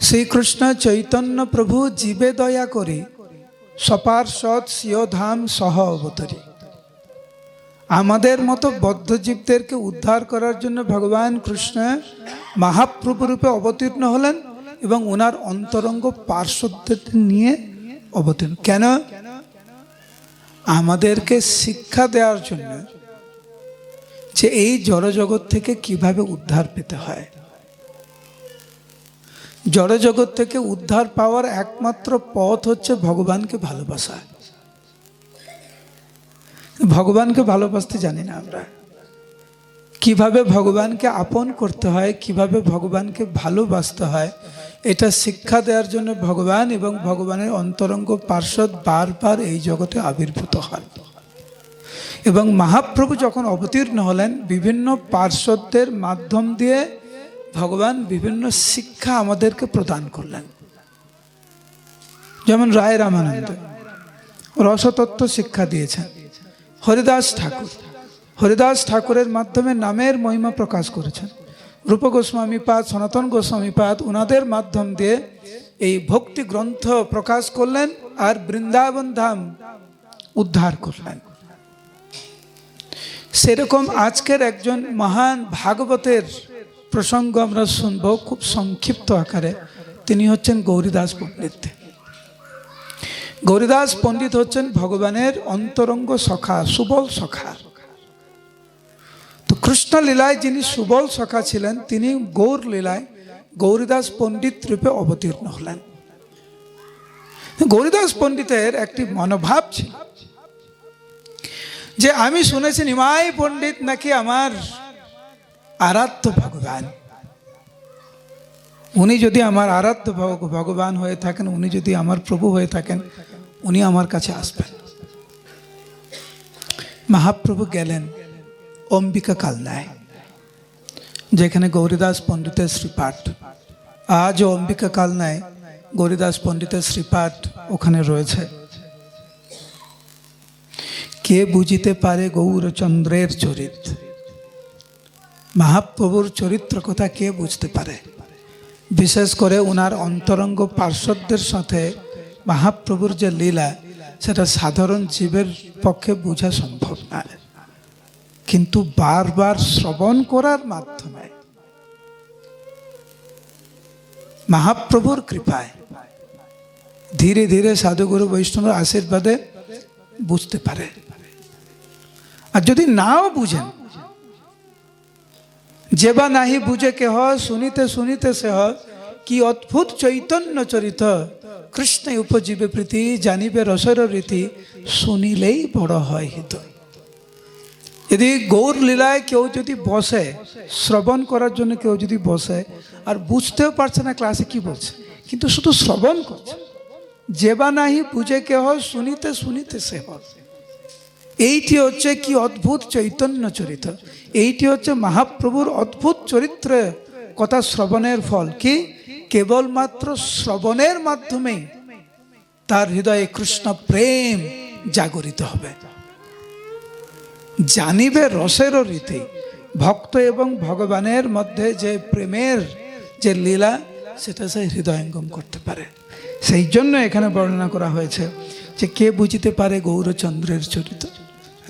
শ্রীকৃষ্ণ চৈতন্য প্রভু জীবে দয়া করে সপার্ষদ সিয়ধাম সহ অবতরী। আমাদের মতো বদ্ধজীবদেরকে উদ্ধার করার জন্য ভগবান কৃষ্ণ মহাপ্রভু রূপে অবতীর্ণ হলেন এবং ওনার অন্তরঙ্গ পার্শ্বদের নিয়ে অবতীর্ণ। কেন? আমাদেরকে শিক্ষা দেওয়ার জন্য যে এই জড়জগৎ থেকে কীভাবে উদ্ধার পেতে হয়। জড়জগৎ থেকে উদ্ধার পাওয়ার একমাত্র পথ হচ্ছে ভগবানকে ভালোবাসা। ভগবানকে ভালোবাসতে জানি না আমরা। কীভাবে ভগবানকে আপন করতে হয়, কীভাবে ভগবানকে ভালোবাসতে হয়, এটা শিক্ষা দেওয়ার জন্য ভগবান এবং ভগবানের অন্তরঙ্গ পার্শ্বদ বারবার এই জগতে আবির্ভূত হয় এবং মহাপ্রভু যখন অবতীর্ণ হলেন, বিভিন্ন পার্শ্বদের মাধ্যম দিয়ে ভগবান বিভিন্ন শিক্ষা আমাদেরকে প্রদান করলেন। যেমন রায় রামানন্দ, রসতত্ত্ব শিক্ষা দিয়েছেন, হরিদাস ঠাকুর। হরিদাস ঠাকুরের মাধ্যমে নামের মহিমা প্রকাশ করেছেন। রূপ গোস্বামী পাদ, সনাতন গোস্বামী পাদ ওনাদের মাধ্যম দিয়ে এই ভক্তি গ্রন্থ প্রকাশ করলেন আর বৃন্দাবন ধাম উদ্ধার করলেন। সেরকম আজকের একজন মহান ভাগবতের প্রসঙ্গ আমরা শুনব খুব সংক্ষিপ্ত আকারে। তিনি হচ্ছেন গৌরীদাস পণ্ডিত। গৌরীদাস পণ্ডিত হচ্ছেন ভগবানের অন্তরঙ্গ সখা, সুবল সখা। তো কৃষ্ণ লীলায় যিনি সুবল সখা ছিলেন, তিনি গৌর লীলায় গৌরীদাস পণ্ডিত রূপে অবতীর্ণ হলেন। গৌরীদাস পণ্ডিতের একটি মনোভাব ছিল যে, আমি শুনেছি নিমাই পণ্ডিত নাকি আমার আরাধ্য ভগবান। উনি যদি আমার আরাধ্য ভগবান হয়ে থাকেন, উনি যদি আমার প্রভু হয়ে থাকেন, উনি আমার কাছে আসবেন। মহাপ্রভু গেলেন অম্বিকা কালনায়, যেখানে গৌরীদাস পণ্ডিতের শ্রীপাঠ। আজও অম্বিকা কালনায় গৌরীদাস পণ্ডিতের শ্রীপাঠ ওখানে রয়েছে। কে বুঝিতে পারে গৌরচন্দ্রের চরিত মহাপ্রভুর চরিত্র কথা কে বুঝতে পারে? বিশেষ করে ওনার অন্তরঙ্গ পার্শ্বদের সাথে মহাপ্রভুর যে লীলা, সেটা সাধারণ জীবের পক্ষে বোঝা সম্ভব নয়। কিন্তু বারবার শ্রবণ করার মাধ্যমে মহাপ্রভুর কৃপায় ধীরে ধীরে সাধুগুরু বৈষ্ণবের আশীর্বাদে বুঝতে পারে। আর যদি নাও বুঝেন যে বা নাহি বুঝে কেহ, শুনিতে শুনিতে সে কি অদ্ভুত চৈতন্য চরিত। কৃষ্ণ উপজীবে প্রীতি, জানিবে রসর রীতি, শুনিলেই বড় হয় হিত। যদি গৌর লীলায় কেউ যদি বসে, শ্রবণ করার জন্য কেউ যদি বসে, আর বুঝতেও পারছে না ক্লাসে কি বলছে, কিন্তু শুধু শ্রবণ করছে। যে বা নাহি বুঝে কেহ, শুনিতে শুনিতে সে হয় এইটি হচ্ছে কি অদ্ভুত চৈতন্য চরিত্র এইটি হচ্ছে মহাপ্রভুর অদ্ভুত চরিত্র। কথা শ্রবণের ফল কি? কেবলমাত্র শ্রবণের মাধ্যমে তার হৃদয়ে কৃষ্ণ প্রেম জাগরিত হবে। জানিবে রসেরও রীতি, ভক্ত এবং ভগবানের মধ্যে যে প্রেমের যে লীলা, সেটা সে হৃদয়ঙ্গম করতে পারে। সেই জন্য এখানে বর্ণনা করা হয়েছে যে কে বুঝিতে পারে গৌরচন্দ্রের চরিত্র?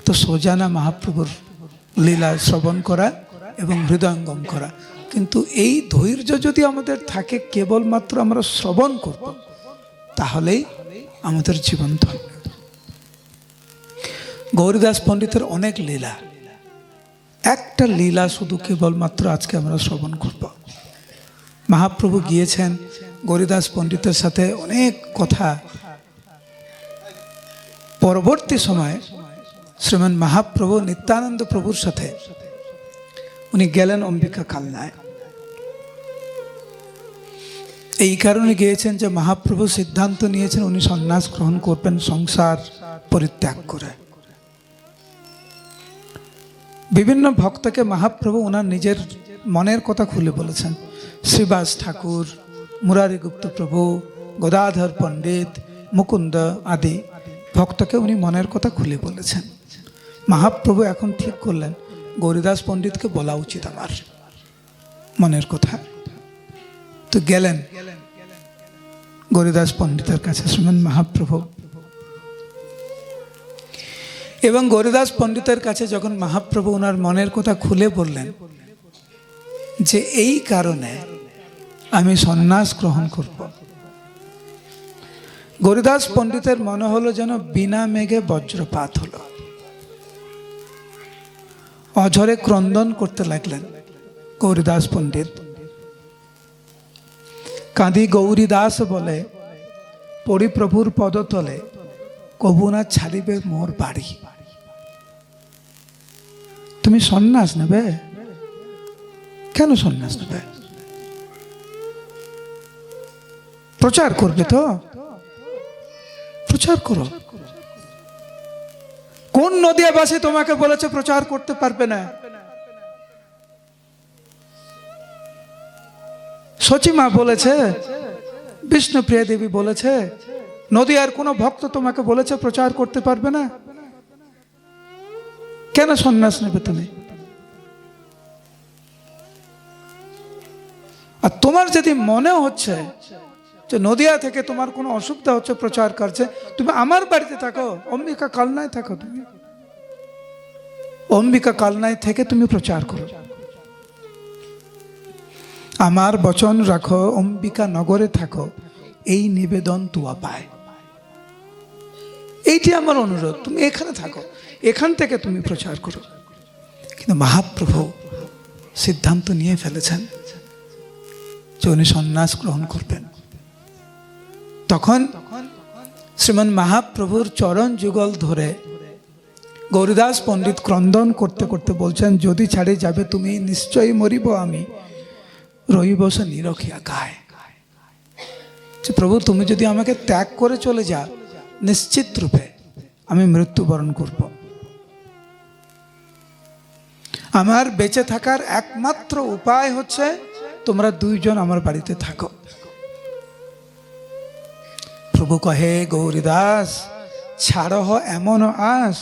এত সোজানা মহাপ্রভুর লীলা শ্রবণ করা এবং হৃদয়ঙ্গম করা। কিন্তু এই ধৈর্য যদি আমাদের থাকে, কেবলমাত্র আমরা শ্রবণ করব, তাহলেই আমাদের জীবন ধন্য। গৌরীদাস পণ্ডিতের অনেক লীলা। একটা লীলা শুধু কেবলমাত্র আজকে আমরা শ্রবণ করব। মহাপ্রভু গিয়েছেন গৌরীদাস পণ্ডিতের সাথে অনেক কথা। পরবর্তী সময়ে শ্রীমান মহাপ্রভু নিত্যানন্দ প্রভুর সাথে। উনি গেলেন অম্বিকা কালনায়। এই কারণে গিয়েছেন যে মহাপ্রভু সিদ্ধান্ত নিয়েছেন, উনি সন্ন্যাস গ্রহণ করবেন, সংসার পরিত্যাগ করে। বিভিন্ন ভক্তকে মহাপ্রভু ওনার নিজের মনের কথা খুলে বলেছেন। শ্রীবাস ঠাকুর, মুরারি গুপ্ত প্রভু, গদাধর পণ্ডিত, মুকুন্দ আদি ভক্তকে উনি মনের কথা খুলে বলেছেন। মহাপ্রভু এখন ঠিক করলেন, গৌরীদাস পণ্ডিতকে বলা উচিত আমার মনের কথা। তো গেলেন, গরিদাস পণ্ডিতের কাছে শ্রীমান মহাপ্রভু। এবং গরিদাস পণ্ডিতের কাছে যখন মহাপ্রভু ওনার মনের কথা খুলে বললেন যে এই কারণে আমি সন্ন্যাস গ্রহণ করব, গরিদাস পণ্ডিতের মনে হলো যেন বিনা মেঘে বজ্রপাত হলো। অঝরে ক্রন্দন করতে লাগলেন গৌরীদাস পণ্ডিত। কাঁদি গৌরীদাস বলে, পরিপ্রভুর পদতলে কবু না ছাড়িবে মোর বাড়ি। তুমি সন্ন্যাস নেবে? কেন সন্ন্যাস নেবে? প্রচার করবে তো? প্রচার করো। কোন নদিয়াবাসী তোমাকে বলেছে প্রচার করতে পারবে না? সচিমা বলেছে বিষ্ণুপ্রিয়া দেবী বলেছে, নদিয়ার কোনো ভক্ত তোমাকে বলেছে প্রচার করতে পারবে না? কেন সন্ন্যাস নেবে তুমি? আর তোমার যদি মনে হচ্ছে যে নদিয়া থেকে তোমার কোনো অসুবিধা হচ্ছে, প্রচার করছে, তুমি আমার বাড়িতে থাকো, অম্বিকা কালনায় থাকো তুমি। অম্বিকা কালনায় থেকে তুমি প্রচার করো। আমার বচন রাখো, অম্বিকা নগরে থাকো, এই নিবেদন তুয়া পায়। এইটি আমার অনুরোধ, তুমি এখানে থাকো, এখান থেকে তুমি প্রচার করো। কিন্তু মহাপ্রভু সিদ্ধান্ত নিয়ে ফেলেছেন যে উনি সন্ন্যাস গ্রহণ করবেন। তখন শ্রীমান মহাপ্রভুর চরণ যুগল ধরে গৌরীদাস পণ্ডিত ক্রন্দন করতে করতে বলছেন, যদি ছাড়ে যাবে তুমি, নিশ্চয়ই মরিব আমি। রইব সে নিরখিয়া গায় যে প্রভু, তুমি যদি আমাকে ত্যাগ করে চলে যাও, নিশ্চিত রূপে আমি মৃত্যুবরণ করব। আমার বেঁচে থাকার একমাত্র উপায় হচ্ছে তোমরা দুইজন আমার বাড়িতে থাকো। প্রভু কহে, গৌরীদাস ছাড় এমন আস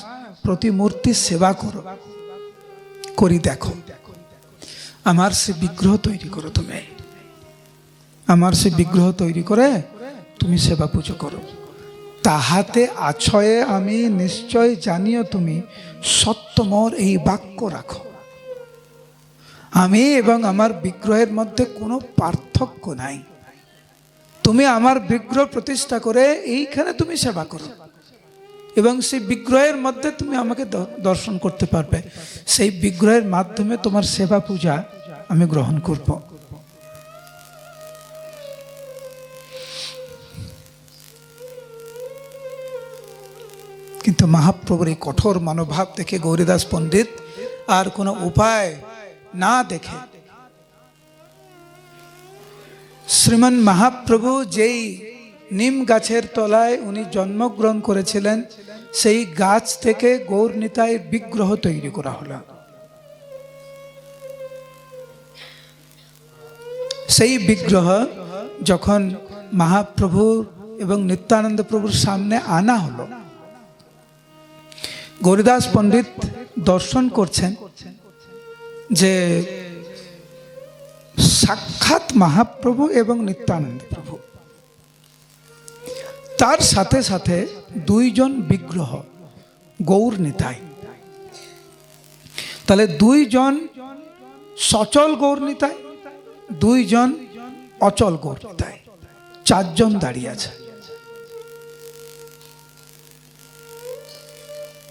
প্রতিমূর্তি সেবা করো, করি দেখো। আমার সে বিগ্রহ তৈরি করো তুমি। আমার সে বিগ্রহ তৈরি করে তুমি সেবা পুজো করো। তাহাতে আছয়ে আমি নিশ্চয় জানিও তুমি সত্যমর এই বাক্য রাখো। আমি এবং আমার বিগ্রহের মধ্যে কোনো পার্থক্য নাই। তুমি আমার বিগ্রহ প্রতিষ্ঠা করে এইখানে তুমি সেবা করো। এবং সেই বিগ্রহের মধ্যে তুমি আমাকে দর্শন করতে পারবে। সেই বিগ্রহের মাধ্যমে তোমার সেবা পূজা আমি গ্রহণ করব। কিন্তু মহাপ্রভুর এই কঠোর মনোভাব দেখে গৌরীদাস পণ্ডিত আর কোনো উপায় না দেখে শ্রীমান মহাপ্রভু যেই নিম গাছের তলায় উনি জন্মগ্রহণ করেছিলেন, সেই গাছ থেকে গৌর নিতাইয়ের বিগ্রহ তৈরি করা হলো। সেই বিগ্রহ যখন মহাপ্রভু এবং নিত্যানন্দ প্রভুর সামনে আনা হলো, গৌরীদাস পণ্ডিত দর্শন করছেন যে সাক্ষাৎ মহাপ্রভু এবং নিত্যানন্দ প্রভু। তার সাথে সাথে দুইজন বিগ্রহ, গৌর নিতাই। তাহলে দুইজন সচল গৌর নিতাই, দুইজন অচল গৌর নিতাই। চারজন দাঁড়িয়ে আছে।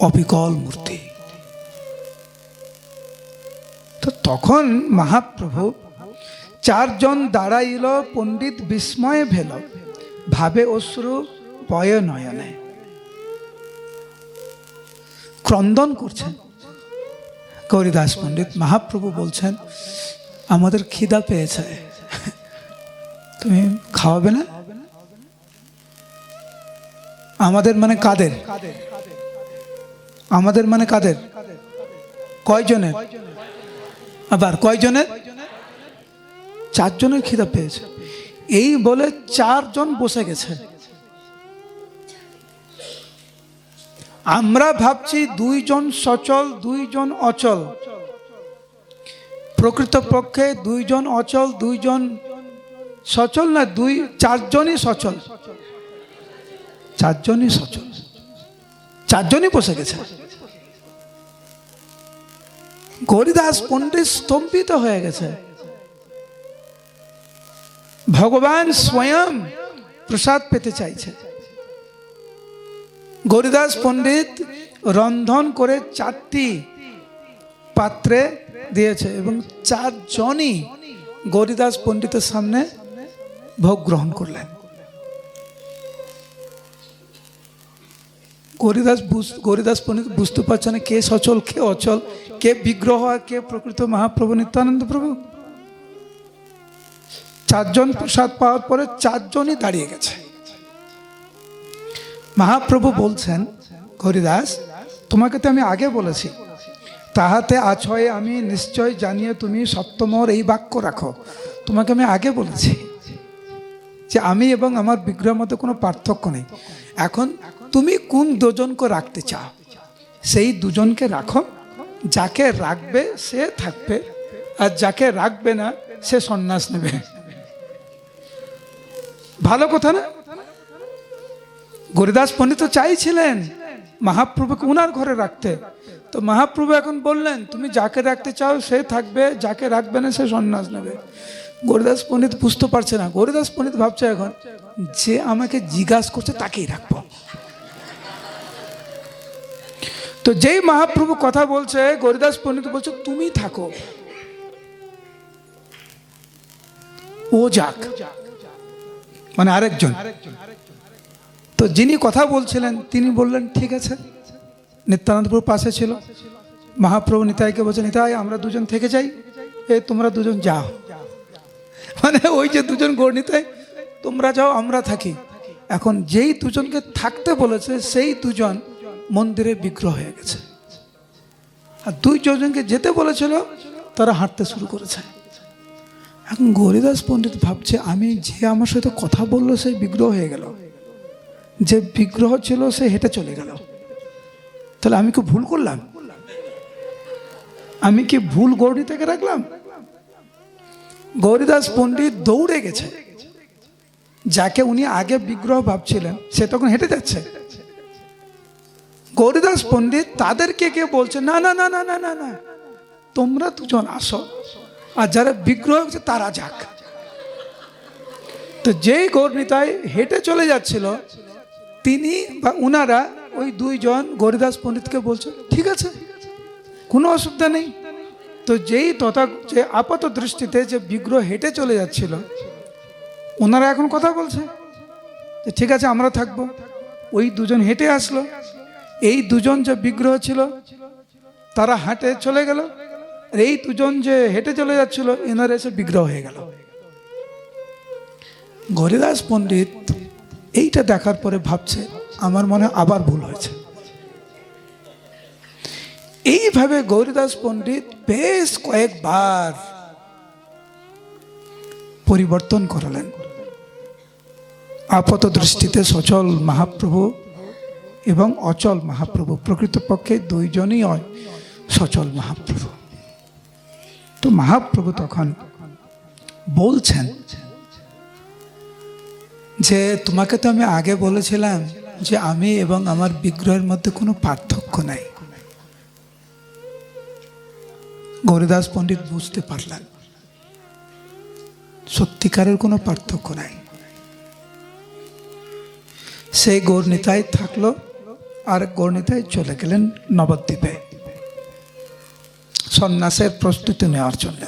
অবিকল মূর্তি। তো তখন মহাপ্রভু চারজন দাঁড়াইল পণ্ডিত বিস্ময়ে ভেল। ভাবে অশ্রু বয় নয়নে। ক্রন্দন করছেন। গৌরীদাস পণ্ডিত, মহাপ্রভু বলছেন, আমাদের খিদা পেয়েছে। তুমি খাওয়াবে না? আমাদের মানে কাদের? আমাদের মানে কাদের? কয়জনের? আবার কয়জনের? চারজনের খিদা পেয়েছে। এই বলে চারজন বসে গেছে। আমরা ভাবছি দুইজন সচল, দুইজন অচল। প্রকৃতপক্ষে দুইজন অচল, দুইজন সচল না, দুই, চারজনই সচল। চারজনই সচল। চারজনই বসে গেছে। গরিদাস পণ্ডিত স্তম্ভিত হয়ে গেছে। ভগবান স্বয়ং প্রসাদ পেতে চাইছে। গরিদাস পণ্ডিত রন্ধন করে চারটি পাত্রে দিয়েছে এবং চারজনই গরিদাস পণ্ডিতের সামনে ভোগ গ্রহণ করলেন। গরিদাস গরিদাস পণ্ডিত বুঝতে পারছে না কে সচল, কে অচল, কে বিগ্রহ আর কে প্রকৃত মহাপ্রভু নিত্যানন্দ প্রভু। চারজন প্রসাদ পাওয়ার পরে চারজনই দাঁড়িয়ে গেছে। মহাপ্রভু বলছেন, হরিদাস, তোমাকে তো আমি আগে বলেছি। তাহাতে আছয় আমি নিশ্চয় জানিয়ে তুমি সপ্তমর এই বাক্য রাখো। তোমাকে আমি আগে বলেছি যে আমি এবং আমার বিগ্রহের মধ্যে কোনো পার্থক্য নেই। এখন তুমি কোন দুজনকে রাখতে চাও? সেই দুজনকে রাখো, যাকে রাখবে সে থাকবে, আর যাকে রাখবে না সে সন্ন্যাস নেবে। ভালো কথা না? গরিদাস পণ্ডিত চাইছিলেন মহাপ্রভুকে উনার ঘরে রাখতে। তো মহাপ্রভু এখন বললেন, তুমি যাকে রাখতে চাও সে থাকবে, যাকে রাখবে না সে সন্ন্যাস নেবে। গরিদাস পণ্ডিত বুঝতে পারছে না। গরিদাস পণ্ডিত ভাবছে এখন, যে আমাকে জিজ্ঞাসা করছে তাকেই রাখব। তো যেই মহাপ্রভু কথা বলছে, গরিদাস পণ্ডিত বলছে, তুমি থাকো। ও যাক। মানে আরেকজন। তো যিনি কথা বলছিলেন, তিনি বললেন, ঠিক আছে। নিত্যানন্দপুর পাশে ছিল। মহাপ্রভু নিতাইকে বলছে নিতাই, আমরা দুজন থেকে যাই। এ, তোমরা দুজন যাও। মানে ওই যে দুজন গৌর তোমরা যাও, আমরা থাকি। এখন যেই দুজনকে থাকতে বলেছে, সেই দুজন মন্দিরে বিগ্রহ হয়ে গেছে। আর দুই জনকে যেতে বলেছিল, তারা হাঁটতে শুরু করেছে। এখন গরিদাস পণ্ডিত ভাবছে, আমি যে আমার সাথে কথা বলল, সে বিগ্রহ হয়ে গেল। যে বিগ্রহ ছিল, সে হেঁটে চলে গেল। তাহলে আমি কি ভুল করলাম? আমি কি ভুল গৌরী থেকে রাখলাম? গৌরীদাস পণ্ডিত দৌড়ে গেছে। যাকে উনি আগে বিগ্রহ ভাবছিলেন, সে তখন হেঁটে যাচ্ছে। গৌরীদাস পণ্ডিত তাদেরকে কে বলছে, না না না না না না না, তোমরা দুজন আসো। আর যারা বিগ্রহ হচ্ছে তারা যাক। তো যেই গৌরনীতায় হেঁটে চলে যাচ্ছিল, তিনি বা উনারা ওই দুইজন গরিদাস পণ্ডিতকে বলছে, ঠিক আছে, কোনো অসুবিধা নেই। তো যেই তথা, যে আপাত দৃষ্টিতে যে বিগ্রহ হেঁটে চলে যাচ্ছিল ওনারা এখন কথা বলছে, যে ঠিক আছে, আমরা থাকব। ওই দুজন হেঁটে আসলো। এই দুজন যে বিগ্রহ ছিল, তারা হাঁটে চলে গেল। এই দুজন যে হেঁটে চলে যাচ্ছিল, এনারা এসে বিগ্রহ হয়ে গেল। গরিদাস পণ্ডিত এইটা দেখার পরে ভাবছে, আমার মনে আবার ভুল হয়েছে। এইভাবে গৌরীদাস পণ্ডিত বেশ কয়েকবার পরিবর্তন করালেন। আপাত দৃষ্টিতে সচল মহাপ্রভু এবং অচল মহাপ্রভু প্রকৃতপক্ষে দুইজনই সচল মহাপ্রভু। তো মহাপ্রভু তখন বলছেন যে, তোমাকে তো আমি আগে বলেছিলাম যে আমি এবং আমার বিগ্রহের মধ্যে কোনো পার্থক্য নাই। গৌরীদাস পণ্ডিত বুঝতে পারলেন, সত্যিকারের কোনো পার্থক্য নাই। সেই গৌরনীতায় থাকল আর গৌরনীতায় চলে গেলেন নবদ্বীপে। সন্ন্যাসের প্রস্তুতি নেওয়ার জন্য।